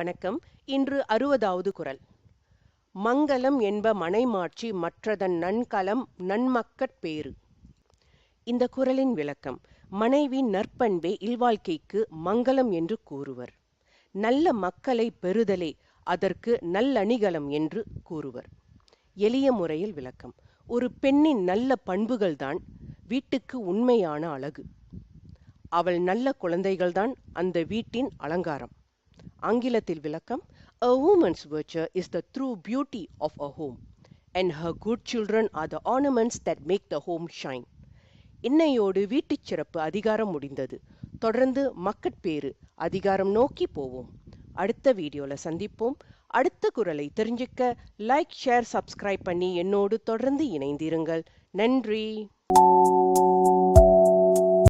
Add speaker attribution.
Speaker 1: வணக்கம். இன்று அறுபதாவது குரல். மங்கலம் என்ப மனைமாட்சி மற்றதன் நன்கலம் நன்மக்கட் பேறு. இந்த குரலின் விளக்கம் மனைவி நற்பண்பே இல்வாழ்க்கைக்கு மங்கலம் என்று கூறுவர். நல்ல மக்களை பெறுதலே அதற்கு நல்லணிகலம் என்று கூறுவர். எளிய முறையில் விளக்கம் ஒரு பெண்ணின் நல்ல பண்புகள்தான் வீட்டுக்கு உண்மையான அழகு. அவள் நல்ல குழந்தைகள்தான் அந்த வீட்டின் அலங்காரம். ஆங்கிலத்தில் விளக்கம் A woman's virtue is the true beauty of a home, and her good children are the ornaments that make the home shine. இன்னையோடு வீட்டுச் சிறப்பு அதிகாரம் முடிந்தது. தொடர்ந்து மக்கட்பேறு அதிகாரம் நோக்கி போவோம். அடுத்த வீடியோவில் சந்திப்போம். அடுத்த குரலை தெரிஞ்சுக்க லைக் ஷேர் சப்ஸ்கிரைப் பண்ணி என்னோடு தொடர்ந்து இணைந்திருங்கள். நன்றி.